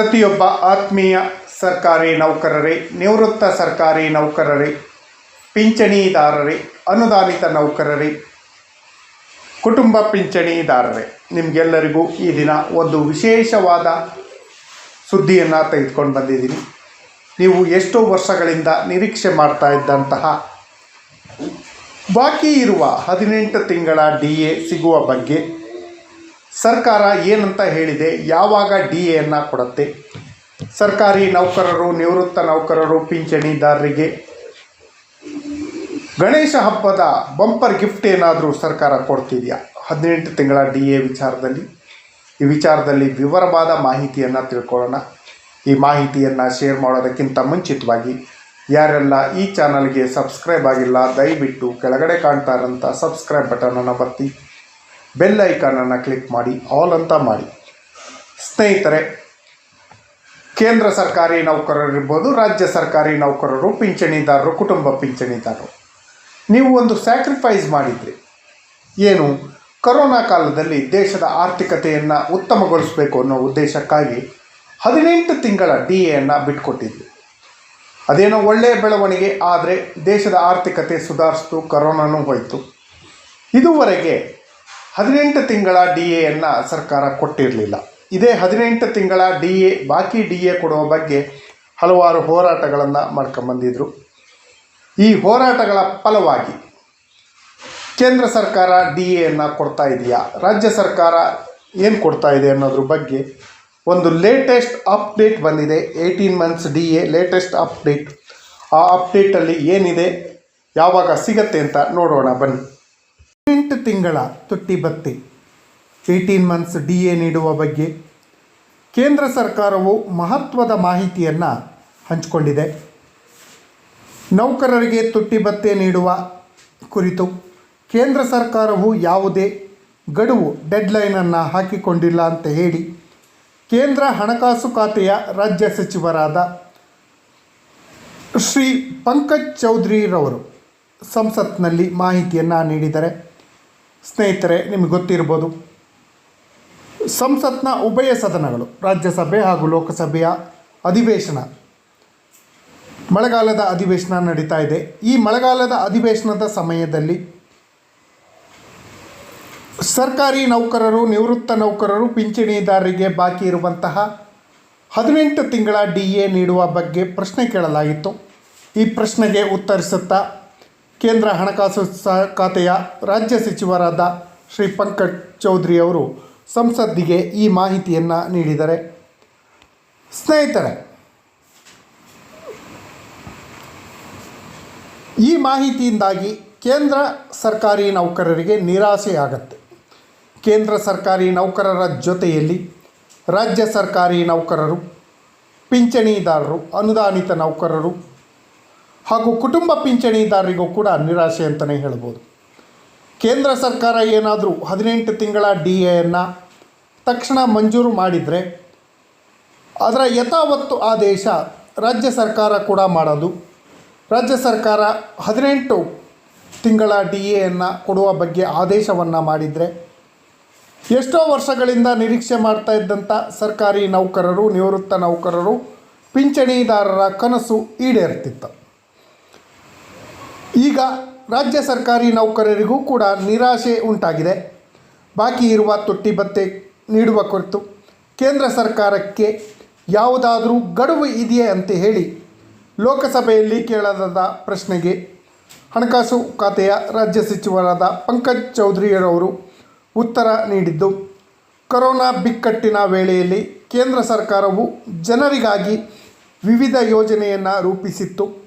ಪ್ರತಿಯೊಬ್ಬ ಆತ್ಮೀಯ ಸರ್ಕಾರಿ ನೌಕರರೇ, ನಿವೃತ್ತ ಸರ್ಕಾರಿ ನೌಕರರೇ, ಪಿಂಚಣಿದಾರರೇ, ಅನುದಾನಿತ ನೌಕರರೇ, ಕುಟುಂಬ ಪಿಂಚಣಿದಾರರೇ, ನಿಮಗೆಲ್ಲರಿಗೂ ಈ ದಿನ ಒಂದು ವಿಶೇಷವಾದ ಸುದ್ದಿಯನ್ನು ತೆಗೆದುಕೊಂಡು ಬಂದಿದ್ದೀನಿ. ನೀವು ಎಷ್ಟೋ ವರ್ಷಗಳಿಂದ ನಿರೀಕ್ಷೆ ಮಾಡ್ತಾ ಇದ್ದಂತಹ ಬಾಕಿ ಇರುವ ಹದಿನೆಂಟು ತಿಂಗಳ ಡಿ ಎ ಸಿಗುವ ಬಗ್ಗೆ ಸರ್ಕಾರ ಏನಂತ ಹೇಳಿದೆ, ಯಾವಾಗ ಡಿ ಎಯನ್ನು ಕೊಡುತ್ತೆ? ಸರ್ಕಾರಿ ನೌಕರರು, ನಿವೃತ್ತ ನೌಕರರು, ಪಿಂಚಣಿದಾರರಿಗೆ ಗಣೇಶ ಹಬ್ಬದ ಬಂಪರ್ ಗಿಫ್ಟ್ ಏನಾದರೂ ಸರ್ಕಾರ ಕೊಡ್ತಿದೆಯಾ? ಹದಿನೆಂಟು ತಿಂಗಳ ಡಿ ಎ ವಿಚಾರದಲ್ಲಿ. ಈ ವಿಚಾರದಲ್ಲಿ ವಿವರವಾದ ಮಾಹಿತಿಯನ್ನು ತಿಳ್ಕೊಳ್ಳೋಣ. ಈ ಮಾಹಿತಿಯನ್ನು ಶೇರ್ ಮಾಡೋದಕ್ಕಿಂತ ಮುಂಚಿತವಾಗಿ ಯಾರೆಲ್ಲ ಈ ಚಾನಲ್ಗೆ ಸಬ್ಸ್ಕ್ರೈಬ್ ಆಗಿಲ್ಲ, ದಯವಿಟ್ಟು ಕೆಳಗಡೆ ಕಾಣ್ತಾ ಇರೋಂಥ ಸಬ್ಸ್ಕ್ರೈಬ್ ಬಟನನ್ನು ಒತ್ತಿ. ಬೆಲ್ ಐಕಾನನ್ನು ಕ್ಲಿಕ್ ಮಾಡಿ, ಆಲ್ ಅಂತ ಮಾಡಿ. ಸ್ನೇಹಿತರೆ, ಕೇಂದ್ರ ಸರ್ಕಾರಿ ನೌಕರರಿರ್ಬೋದು, ರಾಜ್ಯ ಸರ್ಕಾರಿ ನೌಕರರು, ಪಿಂಚಣಿದಾರರು, ಕುಟುಂಬ ಪಿಂಚಣಿದಾರರು. ನೀವು ಒಂದು ಸ್ಯಾಕ್ರಿಫೈಸ್ ಮಾಡಿದ್ರಿ ಏನು? ಕರೋನಾ ಕಾಲದಲ್ಲಿ ದೇಶದ ಆರ್ಥಿಕತೆಯನ್ನು ಉತ್ತಮಗೊಳಿಸಬೇಕು ಅನ್ನೋ ಉದ್ದೇಶಕ್ಕಾಗಿ ಹದಿನೆಂಟು ತಿಂಗಳ ಡಿ ಎಯನ್ನು ಬಿಟ್ಕೊಟ್ಟಿದ್ವಿ. ಅದೇನೋ ಒಳ್ಳೆಯ ಬೆಳವಣಿಗೆ, ಆದರೆ ದೇಶದ ಆರ್ಥಿಕತೆ ಸುಧಾರಿಸ್ತು, ಕರೋನಾನೂ ಹೋಯಿತು. ಇದುವರೆಗೆ ಹದಿನೆಂಟು ತಿಂಗಳ ಡಿ ಎಯನ್ನು ಸರ್ಕಾರ ಕೊಟ್ಟಿರಲಿಲ್ಲ. ಇದೇ ಹದಿನೆಂಟು ತಿಂಗಳ ಡಿ ಎ, ಬಾಕಿ ಡಿ ಎ ಕೊಡುವ ಬಗ್ಗೆ ಹಲವಾರು ಹೋರಾಟಗಳನ್ನು ಮಾಡ್ಕೊಂಬಂದಿದ್ರು ಈ ಹೋರಾಟಗಳ ಫಲವಾಗಿ ಕೇಂದ್ರ ಸರ್ಕಾರ ಡಿ ಎಯನ್ನು ಕೊಡ್ತಾ ಇದೆಯಾ? ರಾಜ್ಯ ಸರ್ಕಾರ ಏನು ಕೊಡ್ತಾ ಇದೆ ಅನ್ನೋದ್ರ ಬಗ್ಗೆ ಒಂದು ಲೇಟೆಸ್ಟ್ ಅಪ್ಡೇಟ್ ಬಂದಿದೆ. Eighteen months D A latest update ಆ ಅಪ್ಡೇಟಲ್ಲಿ ಏನಿದೆ? ಯಾವಾಗ ಸಿಗತ್ತೆ ಅಂತ ನೋಡೋಣ ಬನ್ನಿ. ಎಂಟು ತಿಂಗಳ ತುಟ್ಟಿ ಬತ್ತಿ ಏಯ್ಟೀನ್ ಮಂತ್ಸ್ ಡಿ ಎ ನೀಡುವ ಬಗ್ಗೆ ಕೇಂದ್ರ ಸರ್ಕಾರವು ಮಹತ್ವದ ಮಾಹಿತಿಯನ್ನು ಹಂಚಿಕೊಂಡಿದೆ. ನೌಕರರಿಗೆ ತುಟ್ಟಿ ಭತ್ಯೆ ನೀಡುವ ಕುರಿತು ಕೇಂದ್ರ ಸರ್ಕಾರವು ಯಾವುದೇ ಗಡುವು ಡೆಡ್ಲೈನನ್ನು ಹಾಕಿಕೊಂಡಿಲ್ಲ ಅಂತ ಹೇಳಿ ಕೇಂದ್ರ ಹಣಕಾಸು ಖಾತೆಯ ರಾಜ್ಯ ಸಚಿವರಾದ ಶ್ರೀ ಪಂಕಜ್ ಚೌಧರಿರವರು ಸಂಸತ್ನಲ್ಲಿ ಮಾಹಿತಿಯನ್ನು ನೀಡಿದ್ದಾರೆ ಸ್ನೇಹಿತರೆ, ನಿಮಗೆ ಗೊತ್ತಿರ್ಬೋದು. ಸಂಸತ್ನ ಉಭಯ ಸದನಗಳು, ರಾಜ್ಯಸಭೆ ಹಾಗೂ ಲೋಕಸಭೆಯ ಅಧಿವೇಶನ, ಮಳೆಗಾಲದ ಅಧಿವೇಶನ ನಡೀತಾ ಇದೆ. ಈ ಮಳೆಗಾಲದ ಅಧಿವೇಶನದ ಸಮಯದಲ್ಲಿ ಸರ್ಕಾರಿ ನೌಕರರು, ನಿವೃತ್ತ ನೌಕರರು, ಪಿಂಚಣಿದಾರರಿಗೆ ಬಾಕಿ ಇರುವಂತಹ ಹದಿನೆಂಟು ತಿಂಗಳ ಡಿ ಎ ನೀಡುವ ಬಗ್ಗೆ ಪ್ರಶ್ನೆ ಕೇಳಲಾಗಿತ್ತು. ಈ ಪ್ರಶ್ನೆಗೆ ಉತ್ತರಿಸುತ್ತಾ ಕೇಂದ್ರ ಹಣಕಾಸು ಖಾತೆಯ ರಾಜ್ಯ ಸಚಿವರಾದ ಶ್ರೀ ಪಂಕಜ್ ಚೌಧರಿ ಅವರು ಸಂಸತ್ತಿಗೆ ಈ ಮಾಹಿತಿಯನ್ನು ನೀಡಿದ್ದಾರೆ ಸ್ನೇಹಿತರೆ, ಈ ಮಾಹಿತಿಯಿಂದಾಗಿ ಕೇಂದ್ರ ಸರ್ಕಾರಿ ನೌಕರರಿಗೆ ನಿರಾಸೆಯಾಗತ್ತೆ ಕೇಂದ್ರ ಸರ್ಕಾರಿ ನೌಕರರ ಜೊತೆಯಲ್ಲಿ ರಾಜ್ಯ ಸರ್ಕಾರಿ ನೌಕರರು, ಪಿಂಚಣಿದಾರರು, ಅನುದಾನಿತ ನೌಕರರು ಹಾಗೂ ಕುಟುಂಬ ಪಿಂಚಣಿದಾರರಿಗೂ ಕೂಡ ನಿರಾಶೆ ಅಂತಲೇ ಹೇಳ್ಬೋದು. ಕೇಂದ್ರ ಸರ್ಕಾರ ಏನಾದರೂ ಹದಿನೆಂಟು ತಿಂಗಳ ಡಿ ಎಯನ್ನು ತಕ್ಷಣ ಮಂಜೂರು ಮಾಡಿದರೆ ಅದರ ಯಥಾವತ್ತು ಆದೇಶ ರಾಜ್ಯ ಸರ್ಕಾರ ಕೂಡ ಮಾಡೋದು. ರಾಜ್ಯ ಸರ್ಕಾರ ಹದಿನೆಂಟು ತಿಂಗಳ ಡಿ ಎಯನ್ನು ಕೊಡುವ ಬಗ್ಗೆ ಆದೇಶವನ್ನು ಮಾಡಿದರೆ ಎಷ್ಟೋ ವರ್ಷಗಳಿಂದ ನಿರೀಕ್ಷೆ ಮಾಡ್ತಾ ಇದ್ದಂಥ ಸರ್ಕಾರಿ ನೌಕರರು, ನಿವೃತ್ತ ನೌಕರರು, ಪಿಂಚಣಿದಾರರ ಕನಸು ಈಡೇರ್ತಿತ್ತು. ಈಗ ರಾಜ್ಯ ಸರ್ಕಾರಿ ನೌಕರರಿಗೂ ಕೂಡ ನಿರಾಶೆ ಉಂಟಾಗಿದೆ. ಬಾಕಿ ಇರುವ ತೊಟ್ಟಿ ಭತ್ತೆ ನೀಡುವ ಕುರಿತು ಕೇಂದ್ರ ಸರ್ಕಾರಕ್ಕೆ ಯಾವುದಾದರೂ ಗಡುವು ಇದೆಯೇ ಅಂತ ಹೇಳಿ ಲೋಕಸಭೆಯಲ್ಲಿ ಕೇಳಲಾದ ಪ್ರಶ್ನೆಗೆ ಹಣಕಾಸು ಖಾತೆಯ ರಾಜ್ಯ ಸಚಿವರಾದ ಪಂಕಜ್ ಚೌಧರಿಯರವರು ಉತ್ತರ ನೀಡಿದ್ದು, ಕೊರೋನಾ ಬಿಕ್ಕಟ್ಟಿನ ವೇಳೆಯಲ್ಲಿ ಕೇಂದ್ರ ಸರ್ಕಾರವು ಜನರಿಗಾಗಿ ವಿವಿಧ ಯೋಜನೆಯನ್ನು ರೂಪಿಸಿತ್ತು.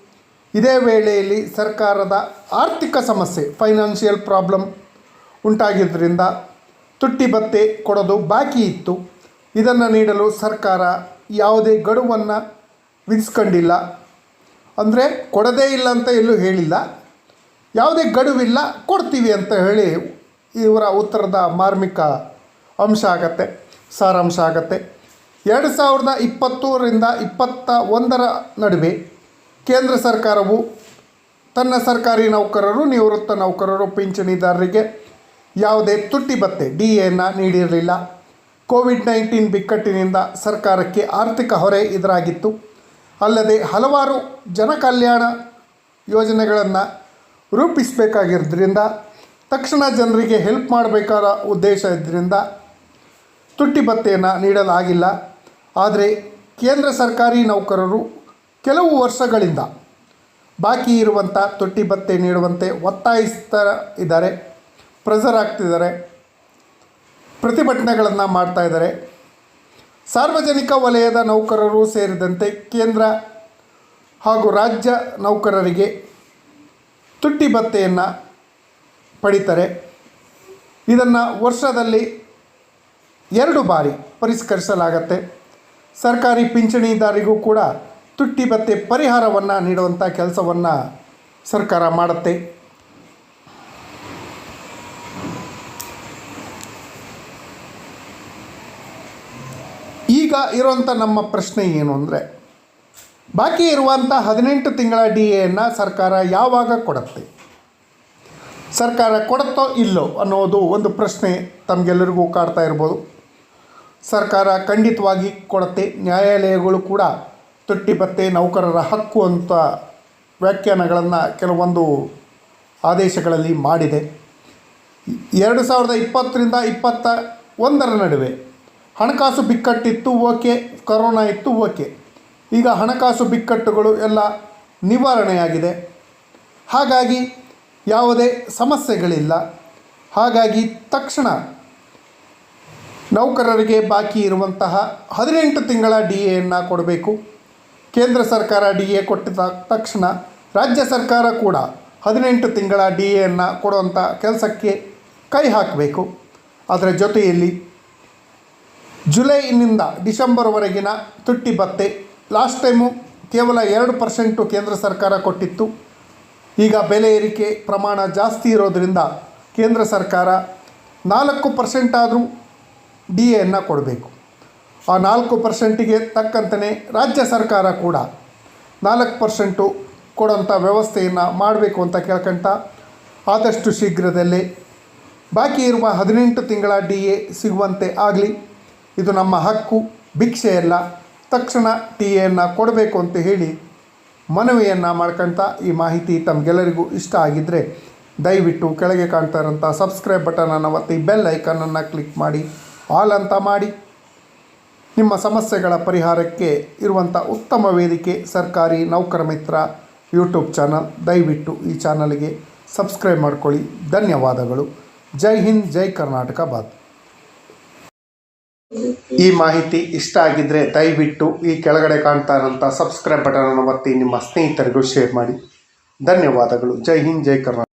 ಇದೇ ವೇಳೆಯಲ್ಲಿ ಸರ್ಕಾರದ ಆರ್ಥಿಕ ಸಮಸ್ಯೆ ಫೈನಾನ್ಷಿಯಲ್ ಪ್ರಾಬ್ಲಮ್ ಉಂಟಾಗಿದ್ದರಿಂದ ತುಟ್ಟಿ ಭತ್ತೆ ಕೊಡೋದು ಬಾಕಿ ಇತ್ತು. ಇದನ್ನು ನೀಡಲು ಸರ್ಕಾರ ಯಾವುದೇ ಗಡುವನ್ನು ವಿಧಿಸ್ಕೊಂಡಿಲ್ಲ. ಅಂದರೆ ಕೊಡದೇ ಇಲ್ಲ ಅಂತ ಎಲ್ಲೂ ಹೇಳಿಲ್ಲ. ಯಾವುದೇ ಗಡುವಿಲ್ಲ, ಕೊಡ್ತೀವಿ ಅಂತ ಹೇಳಿ ಇವರ ಉತ್ತರದ ಮಾರ್ಮಿಕ ಅಂಶ ಆಗತ್ತೆ, ಸಾರಾಂಶ ಆಗತ್ತೆ. ಎರಡು ಸಾವಿರದ ಇಪ್ಪತ್ತೂರಿಂದ ಇಪ್ಪತ್ತ ಒಂದರ ನಡುವೆ ಕೇಂದ್ರ ಸರ್ಕಾರವು ತನ್ನ ಸರ್ಕಾರಿ ನೌಕರರು, ನಿವೃತ್ತ ನೌಕರರು, ಪಿಂಚಣಿದಾರರಿಗೆ ಯಾವುದೇ ತುಟ್ಟಿ ಭತ್ತೆ ಡಿ ಎನ್ನು ನೀಡಿರಲಿಲ್ಲ. ಕೋವಿಡ್ ನೈನ್ಟೀನ್ ಬಿಕ್ಕಟ್ಟಿನಿಂದ ಸರ್ಕಾರಕ್ಕೆ ಆರ್ಥಿಕ ಹೊರೆ ಎದುರಾಗಿತ್ತು. ಅಲ್ಲದೆ ಹಲವಾರು ಜನಕಲ್ಯಾಣ ಯೋಜನೆಗಳನ್ನು ರೂಪಿಸಬೇಕಾಗಿರೋದ್ರಿಂದ ತಕ್ಷಣ ಜನರಿಗೆ ಹೆಲ್ಪ್ ಮಾಡಬೇಕಾದ ಉದ್ದೇಶ ಇದ್ದರಿಂದ ತುಟ್ಟಿ ಭತ್ತೆಯನ್ನು ನೀಡಲಾಗಿಲ್ಲ. ಆದರೆ ಕೇಂದ್ರ ಸರ್ಕಾರಿ ನೌಕರರು ಕೆಲವು ವರ್ಷಗಳಿಂದ. ಬಾಕಿ ಇರುವಂಥ ತೊಟ್ಟಿ ಭತ್ತೆ ನೀಡುವಂತೆ ಒತ್ತಾಯಿಸ್ತಾ ಇದ್ದಾರೆ ಪ್ರೆಸರ್ ಆಗ್ತಿದ್ದಾರೆ ಪ್ರತಿಭಟನೆಗಳನ್ನು ಮಾಡ್ತಾ ಇದ್ದಾರೆ. ಸಾರ್ವಜನಿಕ ವಲಯದ ನೌಕರರು ಸೇರಿದಂತೆ ಕೇಂದ್ರ ಹಾಗೂ ರಾಜ್ಯ ನೌಕರರಿಗೆ ತುಟ್ಟಿ ಭತ್ತೆಯನ್ನು ಪಡಿತಾರೆ. ಇದನ್ನು ವರ್ಷದಲ್ಲಿ ಎರಡು ಬಾರಿ ಪರಿಷ್ಕರಿಸಲಾಗತ್ತೆ. ಸರ್ಕಾರಿ ಪಿಂಚಣಿದಾರಿಗೂ ಕೂಡ ತುಟ್ಟಿ ಭತ್ತೆ ಪರಿಹಾರವನ್ನು ನೀಡುವಂಥ ಕೆಲಸವನ್ನು ಸರ್ಕಾರ ಮಾಡುತ್ತೆ. ಈಗ ಇರುವಂಥ ನಮ್ಮ ಪ್ರಶ್ನೆ ಏನು ಅಂದರೆ, ಬಾಕಿ ಇರುವಂಥ ಹದಿನೆಂಟು ತಿಂಗಳ ಡಿ ಎನ್ನು ಸರ್ಕಾರ ಯಾವಾಗ ಕೊಡುತ್ತೆ? ಸರ್ಕಾರ ಕೊಡುತ್ತೋ ಇಲ್ಲೋ ಅನ್ನೋದು ಒಂದು ಪ್ರಶ್ನೆ ತಮಗೆಲ್ಲರಿಗೂ ಕಾಡ್ತಾ ಇರ್ಬೋದು. ಸರ್ಕಾರ ಖಂಡಿತವಾಗಿ ಕೊಡುತ್ತೆ. ನ್ಯಾಯಾಲಯಗಳು ಕೂಡ ತುಟ್ಟಿ ಭತ್ಯೆ ನೌಕರರ ಹಕ್ಕು ಅಂತ ವ್ಯಾಖ್ಯಾನಗಳನ್ನು ಕೆಲವೊಂದು ಆದೇಶಗಳಲ್ಲಿ ಮಾಡಿದೆ. ಎರಡು ಸಾವಿರದ ಇಪ್ಪತ್ತರಿಂದ ಇಪ್ಪತ್ತ ಒಂದರ ನಡುವೆ ಹಣಕಾಸು ಬಿಕ್ಕಟ್ಟಿತ್ತು, ಓಕೆ. ಕರೋನಾ ಇತ್ತು, ಓಕೆ. ಈಗ ಹಣಕಾಸು ಬಿಕ್ಕಟ್ಟುಗಳು ಎಲ್ಲ ನಿವಾರಣೆಯಾಗಿದೆ. ಹಾಗಾಗಿ ಯಾವುದೇ ಸಮಸ್ಯೆಗಳಿಲ್ಲ. ಹಾಗಾಗಿ ತಕ್ಷಣ ನೌಕರರಿಗೆ ಬಾಕಿ ಇರುವಂತಹ ಹದಿನೆಂಟು ತಿಂಗಳ ಡಿ ಎಯನ್ನು ಕೊಡಬೇಕು. ಕೇಂದ್ರ ಸರ್ಕಾರ ಡಿ ಎ ಕೊಟ್ಟಿದ ತಕ್ಷಣ ರಾಜ್ಯ ಸರ್ಕಾರ ಕೂಡ ಹದಿನೆಂಟು ತಿಂಗಳ ಡಿ ಎಯನ್ನು ಕೊಡುವಂಥ ಕೆಲಸಕ್ಕೆ ಕೈ ಹಾಕಬೇಕು. ಅದರ ಜೊತೆಯಲ್ಲಿ ಜುಲೈನಿಂದ ಡಿಸೆಂಬರ್ವರೆಗಿನ ತುಟ್ಟಿ ಭತ್ತೆ ಲಾಸ್ಟ್ ಟೈಮು ಕೇವಲ ಎರಡು ಪರ್ಸೆಂಟು ಕೇಂದ್ರ ಸರ್ಕಾರ ಕೊಟ್ಟಿತ್ತು. ಈಗ ಬೆಲೆ ಏರಿಕೆ ಪ್ರಮಾಣ ಜಾಸ್ತಿ ಇರೋದರಿಂದ ಕೇಂದ್ರ ಸರ್ಕಾರ ನಾಲ್ಕು ಪರ್ಸೆಂಟ್ ಆದರೂ ಡಿ ಎನ್ನು ಕೊಡಬೇಕು. ಆ ನಾಲ್ಕು ಪರ್ಸೆಂಟಿಗೆ ತಕ್ಕಂತೆ ರಾಜ್ಯ ಸರ್ಕಾರ ಕೂಡ ನಾಲ್ಕು ಪರ್ಸೆಂಟು ಕೊಡೋಂಥ ವ್ಯವಸ್ಥೆಯನ್ನು ಮಾಡಬೇಕು ಅಂತ ಕೇಳ್ಕೊಂತ ಆದಷ್ಟು ಶೀಘ್ರದಲ್ಲೇ ಬಾಕಿ ಇರುವ ಹದಿನೆಂಟು ತಿಂಗಳ ಡಿ ಎ ಸಿಗುವಂತೆ ಆಗಲಿ. ಇದು ನಮ್ಮ ಹಕ್ಕು ಭಿಕ್ಷೆಯಲ್ಲ ತಕ್ಷಣ ಟಿ ಎಯನ್ನು ಕೊಡಬೇಕು ಅಂತ ಹೇಳಿ ಮನವಿಯನ್ನು ಮಾಡ್ಕೊಳ್ತ ಈ ಮಾಹಿತಿ ತಮಗೆಲ್ಲರಿಗೂ ಇಷ್ಟ ಆಗಿದ್ದರೆ ದಯವಿಟ್ಟು ಕೆಳಗೆ ಕಾಣ್ತಾ ಇರೋಂಥ ಸಬ್ಸ್ಕ್ರೈಬ್ ಬಟನನ್ನು ಒತ್ತಿ ಬೆಲ್ ಐಕನನ್ನು ಕ್ಲಿಕ್ ಮಾಡಿ, ಆಲ್ ಅಂತ ಮಾಡಿ. ನಿಮ್ಮ ಸಮಸ್ಯೆಗಳ ಪರಿಹಾರಕ್ಕೆ ಇರುವಂಥ ಉತ್ತಮ ವೇದಿಕೆ ಸರ್ಕಾರಿ ನೌಕರ ಮಿತ್ರ ಯೂಟ್ಯೂಬ್ ಚಾನಲ್. ದಯವಿಟ್ಟು ಈ ಚಾನಲ್ಗೆ ಸಬ್ಸ್ಕ್ರೈಬ್ ಮಾಡ್ಕೊಳ್ಳಿ. ಧನ್ಯವಾದಗಳು. ಜೈ ಹಿಂದ್, ಜೈ ಕರ್ನಾಟಕ ಬಾತ್. ಈ ಮಾಹಿತಿ ಇಷ್ಟ ಆಗಿದ್ದರೆ ದಯವಿಟ್ಟು ಈ ಕೆಳಗಡೆ ಕಾಣ್ತಾ ಇರೋಂಥ ಸಬ್ಸ್ಕ್ರೈಬ್ ಬಟನನ್ನು ಒತ್ತಿ ನಿಮ್ಮ ಸ್ನೇಹಿತರಿಗೂ ಶೇರ್ ಮಾಡಿ. ಧನ್ಯವಾದಗಳು. ಜೈ ಹಿಂದ್, ಜೈ ಕರ್ನಾಟಕ.